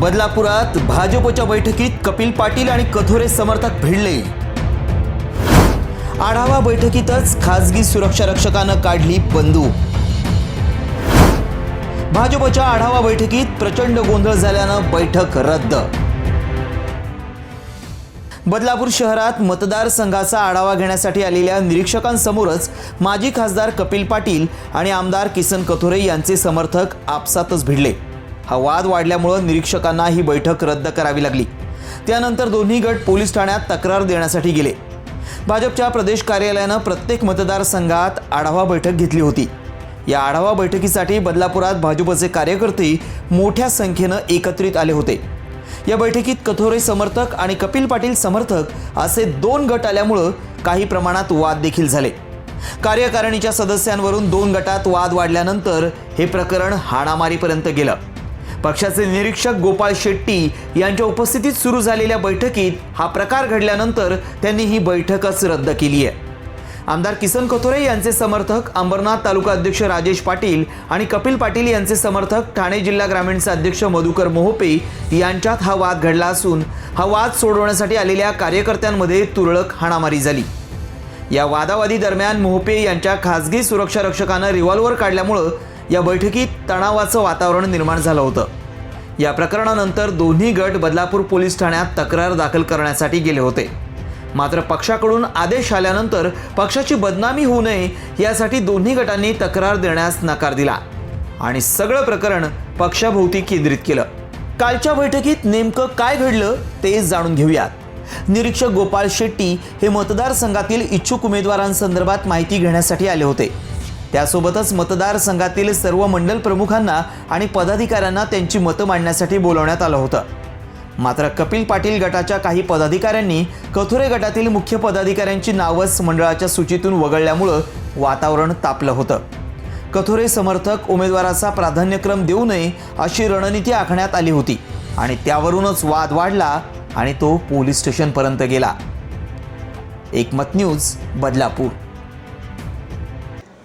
बदलापुरात भाजपच्या बैठकीत कपिल पाटील आणि कथोरे समर्थक भिडले. आढावा बैठकीतच खासगी सुरक्षा रक्षकानं काढली बंदूक. भाजपच्या आढावा बैठकीत प्रचंड गोंधळ झाल्यानं बैठक रद्द. बदलापूर शहरात मतदारसंघाचा आढावा घेण्यासाठी आलेल्या निरीक्षकांसमोरच माजी खासदार कपिल पाटील आणि आमदार किसन कथोरे यांचे समर्थक आपसातच भिडले. हा वाद वाढल्यामुळं निरीक्षकांना ही बैठक रद्द करावी लागली. त्यानंतर दोन्ही गट पोलीस ठाण्यात तक्रार देण्यासाठी गेले. भाजपच्या प्रदेश कार्यालयानं प्रत्येक मतदारसंघात आढावा बैठक घेतली होती. या आढावा बैठकीसाठी बदलापुरात भाजपचे कार्यकर्ते मोठ्या संख्येनं एकत्रित आले होते. या बैठकीत कथोरे समर्थक आणि कपिल पाटील समर्थक असे दोन गट आल्यामुळं काही प्रमाणात वाद देखील झाले. कार्यकारिणीच्या सदस्यांवरून दोन गटात वाद वाढल्यानंतर हे प्रकरण हाणामारीपर्यंत गेलं. पक्षाचे निरीक्षक गोपाळ शेट्टी यांच्या उपस्थितीत सुरू झालेल्या बैठकीत हा प्रकार घडल्यानंतर त्यांनी ही बैठकच रद्द केली आहे. आमदार किसन कथोरे यांचे समर्थक अंबरनाथ तालुका अध्यक्ष राजेश पाटील आणि कपिल पाटील यांचे समर्थक ठाणे जिल्हा ग्रामीणचे अध्यक्ष मधुकर मोहोपे यांच्यात हा वाद घडला असून हा वाद सोडवण्यासाठी आलेल्या कार्यकर्त्यांमध्ये तुरळक हाणामारी झाली. या वादावादी दरम्यान मोहपे यांच्या खासगी सुरक्षा रक्षकानं रिव्हॉल्व्हर काढल्यामुळं या बैठकीत तणावाचं वातावरण निर्माण झालं होतं. या प्रकरणानंतर दोन्ही गट बदलापूर पोलीस ठाण्यात तक्रार दाखल करण्यासाठी गेले होते. मात्र पक्षाकडून आदेश आल्यानंतर पक्षाची बदनामी होऊ नये यासाठी दोन्ही गटांनी तक्रार देण्यास नकार दिला आणि सगळं प्रकरण पक्षाभोवती केंद्रित केलं. कालच्या बैठकीत नेमकं काय घडलं ते जाणून घेऊयात. निरीक्षक गोपाळ शेट्टी हे मतदारसंघातील इच्छुक उमेदवारांसंदर्भात माहिती घेण्यासाठी आले होते. त्यासोबतच मतदारसंघातील सर्व मंडल प्रमुखांना आणि पदाधिकाऱ्यांना त्यांची मतं मांडण्यासाठी बोलवण्यात आलं होतं. मात्र कपिल पाटील गटाच्या काही पदाधिकाऱ्यांनी कथुरे गटातील मुख्य पदाधिकाऱ्यांची नावच मंडळाच्या सूचीतून वगळल्यामुळं वातावरण तापलं होतं. कथोरे समर्थक उमेदवाराचा प्राधान्यक्रम देऊ नये अशी रणनीती आखण्यात आली होती आणि त्यावरूनच वाद वाढला आणि तो पोलीस स्टेशनपर्यंत गेला. एकमत न्यूज बदलापूर.